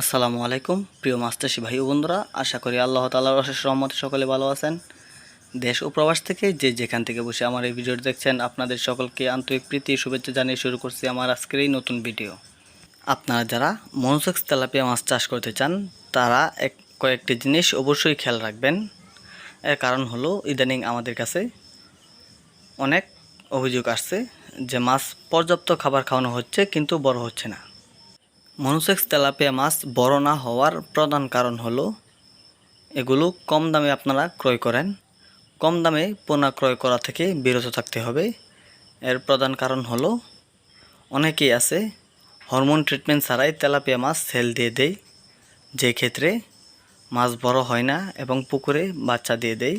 আসসালামু আলাইকুম, প্রিয় মাস্টারসি ভাই বন্ধুরা। আশা করি আল্লাহ তালার অশেষ রহমতে সকলে ভালো আছেন। দেশ ও প্রবাস থেকে যে যেখান থেকে বসে আমার এই ভিডিওটি দেখছেন, আপনাদের সকলকে আন্তরিক প্রীতি শুভেচ্ছা জানিয়ে শুরু করছি আমার আজকের এই নতুন ভিডিও। আপনারা যারা মনোসেক্স তেলাপিয়া মাছ চাষ করতে চান, তারা এক, কয়েকটি জিনিস অবশ্যই খেয়াল রাখবেন। এর কারণ হলো, ইদানিং আমাদের কাছে অনেক অভিযোগ আসছে যে মাছ পর্যাপ্ত খাবার খাওয়ানো হচ্ছে, কিন্তু বড় হচ্ছে না। মনোসেক্স তেলাপিয়া মাছ বড় না হওয়ার প্রধান কারণ হলো, এগুলো কম দামে আপনারা ক্রয় করেন। কম দামে পোনা ক্রয় করা থেকে বিরত থাকতে হবে। এর প্রধান কারণ হলো, অনেকেই আছে, হরমোন ট্রিটমেন্ট ছাড়াই তেলাপিয়া মাছ সেল দিয়ে দেয়। যে ক্ষেত্রে মাছ বড় হয় না এবং পুকুরে বাচ্চা দিয়ে দেয়,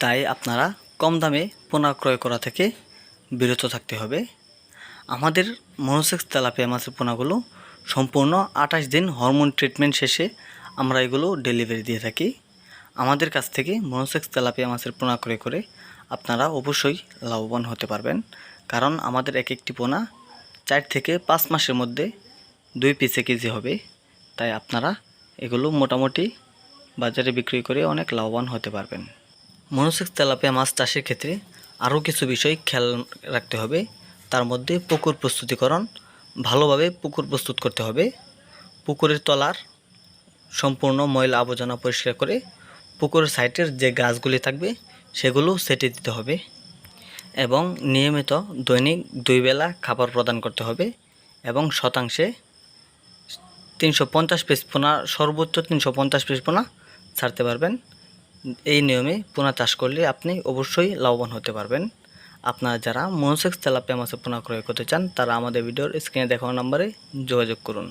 তাই আপনারা কম দামে পোনা ক্রয় করা থেকে বিরত থাকতে হবে। আমাদের মনোসেক্স তেলাপিয়া মাছের পোনাগুলো সম্পূর্ণ আঠাশ দিন হরমোন ট্রিটমেন্ট শেষে আমরা এগুলো ডেলিভারি দিয়ে থাকি। আমাদের কাছ থেকে মনোসেক্স তেলাপিয়া মাছের পোনা করে করে আপনারা অবশ্যই লাভবান হতে পারবেন। কারণ আমাদের এক একটি পোনা চার থেকে পাঁচ মাসের মধ্যে দুই পিসে কেজি হবে। তাই আপনারা এগুলো মোটামুটি বাজারে বিক্রি করে অনেক লাভবান হতে পারবেন। মনোসেক্স তেলাপিয়া মাছ চাষের ক্ষেত্রে আরও কিছু বিষয় খেয়াল রাখতে হবে। তার মধ্যে পুকুর প্রস্তুতিকরণ ভালোভাবে পুকুর প্রস্তুত করতে হবে। পুকুরের তলার সম্পূর্ণ ময়লা আবর্জনা পরিষ্কার করে পুকুরের সাইটের যে গাছগুলি থাকবে, সেগুলো সেটে দিতে হবে এবং নিয়মিত দৈনিক দুই বেলা খাবার প্রদান করতে হবে এবং শতাংশে তিনশো পঞ্চাশ পিস পোনা, সর্বোচ্চ তিনশো পঞ্চাশ পিস পোনা ছাড়তে পারবেন। এই নিয়মে পোনা চাষ করলে আপনি অবশ্যই লাভবান হতে পারবেন। আপনারা যারা মনসেক্স তেলাপিয়া মাছের পোনা ক্রয় করতে চান, তারা আমাদের ভিডিওর স্ক্রিনে দেখানো নম্বরে যোগাযোগ করুন।